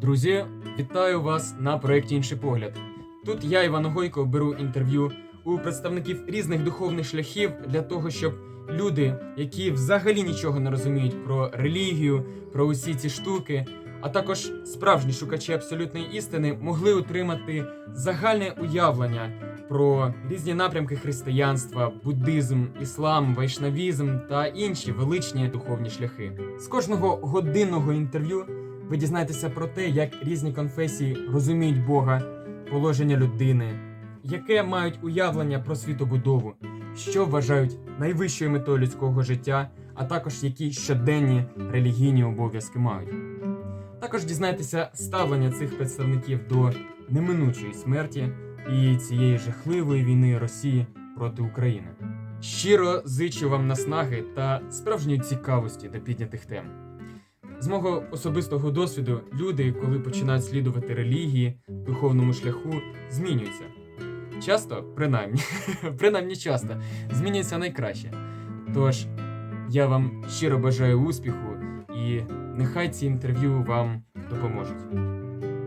Друзі, вітаю вас на проєкті Інший погляд. Тут я, Іван Гойко, беру інтерв'ю у представників різних духовних шляхів для того, щоб люди, які взагалі нічого не розуміють про релігію, про усі ці штуки, а також справжні шукачі абсолютної істини, могли отримати загальне уявлення про різні напрямки християнства, буддизм, іслам, вайшнавізм та інші величні духовні шляхи. З кожного годинного інтерв'ю ви дізнаєтеся про те, як різні конфесії розуміють Бога, положення людини, яке мають уявлення про світобудову, що вважають найвищою метою людського життя, а також які щоденні релігійні обов'язки мають. Також дізнайтеся ставлення цих представників до неминучої смерті і цієї жахливої війни Росії проти України. Щиро зичу вам наснаги та справжньої цікавості до піднятих тем. З мого особистого досвіду, люди, коли починають слідувати релігії, духовному шляху, змінюються. Часто, принаймні, принаймні часто, змінюється найкраще. Тож, я вам щиро бажаю успіху і нехай ці інтерв'ю вам допоможуть.